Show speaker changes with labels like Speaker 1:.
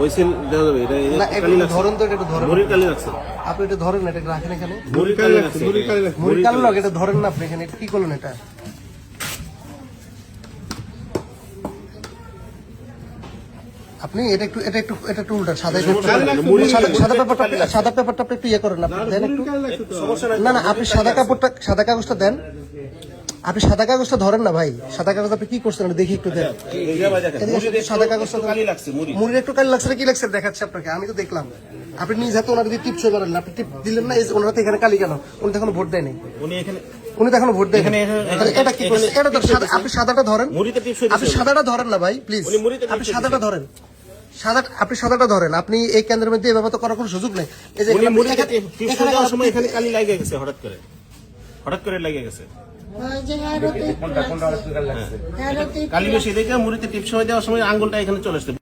Speaker 1: ওই সিল দেওয়া যাবে এটা
Speaker 2: না একটু
Speaker 1: কালি লাগছে।
Speaker 2: ধরেন তো এটা একটু
Speaker 1: মুড়ির কালি লাগছে।
Speaker 2: আপনি এটা ধরেন এটা রাখেন এখানে।
Speaker 1: মুড়ির কালি লাগছে।
Speaker 2: মুড়ি কালো লাগে এটা ধরেন না আপনি এখানে কি করলেন এটা? আপনি এটা একটু এটা একটু এটা একটু উল্টা সাদা সাদা সাদা পেপারটা সাদা পেপারটা আপনি একটু ইয়ে করেন আপনি দেন একটু। না না আপনি সাদা কাপড়টা সাদা কাগজটা দেন। আপনি সাদা কাগজটা ধরেন না ভাই। সাদা কাগজ আপনি কি করছেন? দেখি একটু
Speaker 1: একটু-
Speaker 2: সাদা কাগজটা
Speaker 1: একটু কালি লাগছে
Speaker 2: মুড়ির একটু কালি লাগছে কি লাগছে? দেখাচ্ছে আপনাকে। আমি তো দেখলাম। আপনি নিজ হাতে ওনার দিয়ে টিপ সই করেন আপনি টিপ দিলেন না ওনার হাতে এখানে কালি কেন? উনি তো এখনও ভোট দেয়নি।
Speaker 1: উনি এখানে
Speaker 2: উনি তো এখনও ভোট এটা কি এটা তো আপনি সাদাটা ধরেন। আপনি সাদাটা ধরেন না ভাই প্লিজ আপনি সাদাটা ধরেন। সাদা আপনি সাদাটা ধরেন। আপনি এই কেন্দ্রের মধ্যে এভাবে তো করার কোনো সুযোগ নেই। এই যে এখানে-
Speaker 1: কালি লাগে গেছে হঠাৎ করে। হঠাৎ করে লাগে গেছে। কালি বেশি দেখে মুড়িতে টিপ সই দেওয়ার সময় আঙ্গুলটা এখানে চলে আসছে।